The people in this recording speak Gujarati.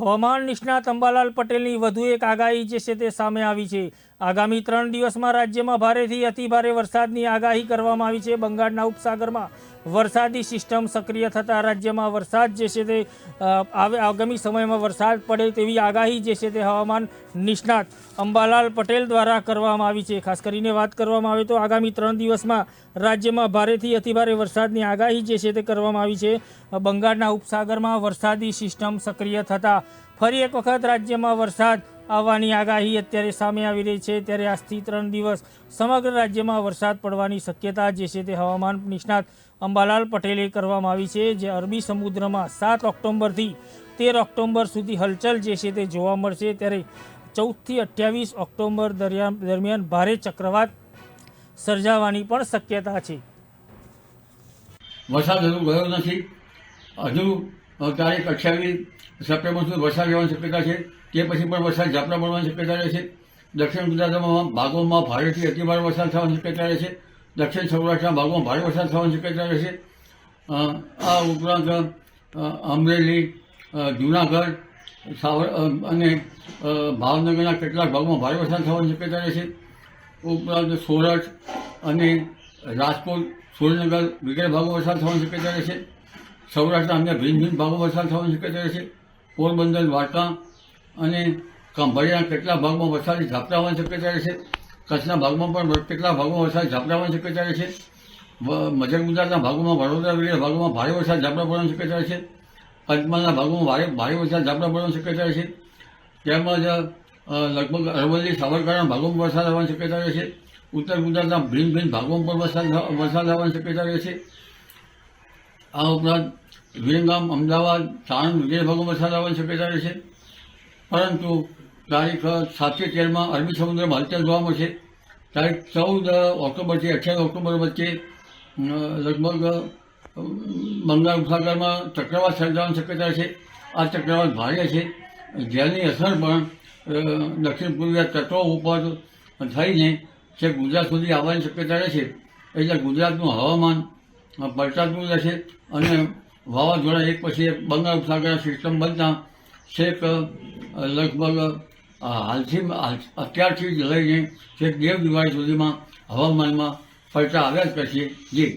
હવામાન નિષ્ણાત અંબાલાલ પટેલની વધુ એક આગાહી જે છે તે સામે આવી છે. આગામી ત્રણ દિવસમાં રાજ્યમાં ભારેથી અતિભારે વરસાદની આગાહી કરવામાં આવી છે. બંગાળના ઉપસાગરમાં વરસાદી સિસ્ટમ સક્રિય થતાં રાજ્યમાં વરસાદ જે છે તે આગામી સમયમાં વરસાદ પડે તેવી આગાહી જે છે તે હવામાન નિષ્ણાત અંબાલાલ પટેલ દ્વારા કરવામાં આવી છે. ખાસ કરીને વાત કરવામાં આવે તો આગામી ત્રણ દિવસમાં રાજ્યમાં ભારેથી અતિભારે વરસાદની આગાહી જે છે તે કરવામાં આવી છે. બંગાળના ઉપસાગરમાં વરસાદી સિસ્ટમ સક્રિય થતાં ફરી એક વખત રાજ્યમાં વરસાદ આવવાની આગાહી અત્યારે સામે આવી રહી છે. ત્યારે આજથી ત્રણ દિવસ સમગ્ર રાજ્યમાં વરસાદ પડવાની શક્યતા જે છે તે હવામાન નિષ્ણાત અંબાલાલ પટેલે કરવામાં આવી છે, જે અરબી સમુદ્રમાં સાત ઓક્ટોબરથી તેર ઓક્ટોબર સુધી હલચલ જે છે તે જોવા મળશે. ત્યારે ચૌદથી અઠ્યાવીસ ઓક્ટોબર દરમિયાન ભારે ચક્રવાત સર્જાવાની પણ શક્યતા છે. વરસાદ હજુ ગયો નથી. હજુ તારીખ અઠ્યાવીસ સપ્ટેમ્બર સુધી વરસાદ રહેવાની શક્યતા છે. તે પછી પણ વરસાદ ઝાપટા પડવાની શક્યતા રહે છે. દક્ષિણ ગુજરાતમાં ભાગોમાં ભારેથી અતિભારે વરસાદ થવાની શક્યતા રહે છે. દક્ષિણ સૌરાષ્ટ્રના ભાગોમાં ભારે વરસાદ થવાની શક્યતા રહે છે. આ ઉપરાંત અમરેલી જુનાગઢ, સાવર અને ભાવનગરના કેટલાક ભાગોમાં ભારે વરસાદ થવાની શક્યતા રહે છે. ઉપરાંત સોરઠ અને રાજકોટ, સુરેન્દ્રનગર વગેરે ભાગો વરસાદ થવાની શક્યતા રહેશે સૌરાષ્ટ્રના અન્ય ભિન્ન ભિન્ન ભાગો વરસાદ થવાની શક્યતા રહેશે પોરબંદર, દ્વારકા અને ખંભાળિયાના કેટલા ભાગમાં વરસાદી ઝાપટા આવવાની શક્યતા રહેશે કચ્છના ભાગમાં પણ કેટલા ભાગોમાં વરસાદ ઝાપટા આવવાની શક્યતા રહેશે મધ્ય ગુજરાતના ભાગોમાં, વડોદરા વિવિધ ભાગોમાં ભારે વરસાદ ઝાપટા પડવાની શક્યતા રહેશે પંચમહાલના ભાગોમાં ભારે ભારે વરસાદ ઝાપટા પડવાની શક્યતા રહેશે તેમજ લગભગ અરવલ્લી, સાબરકાંઠાના ભાગોમાં વરસાદ આવવાની શક્યતા રહેશે ઉત્તર ગુજરાતના ભિન્ન ભિન્ન ભાગોમાં પણ વરસાદ વરસાદ આવવાની શક્યતા રહેશે આ ઉપરાંત વિરંગામ અમદાવાદ સાણંદ વગેરે ભાગોમાં આવવાની શક્યતા રહેશે પરંતુ તારીખ સાતથી તેરમાં અરબી સમુદ્રમાં હલચલ જોવા મળશે તારીખ ચૌદ ઓક્ટોબરથી અઠ્યાવીસ ઓક્ટોબર વચ્ચે લગભગ બંગાળ ઉપસાગરમાં ચક્રવાત સર્જાવાની શક્યતા છે. આ ચક્રવાત ભારે છે. જેની અસર પણ દક્ષિણ પૂર્વીય તટો ઉપર થઈને છેક ગુજરાત સુધી આવવાની શક્યતા રહેશે એટલે ગુજરાતનું હવામાન પલટાતું રહેશે અને વાવાઝોડા એક પછી એક બંગાળ ઉપસાગર સિસ્ટમ બનતા છેક લગભગ હાલથી અત્યારથી જ લઈને છેક દેવ દિવાળી સુધીમાં હવામાનમાં પલટા આવ્યા જ કરશે જી.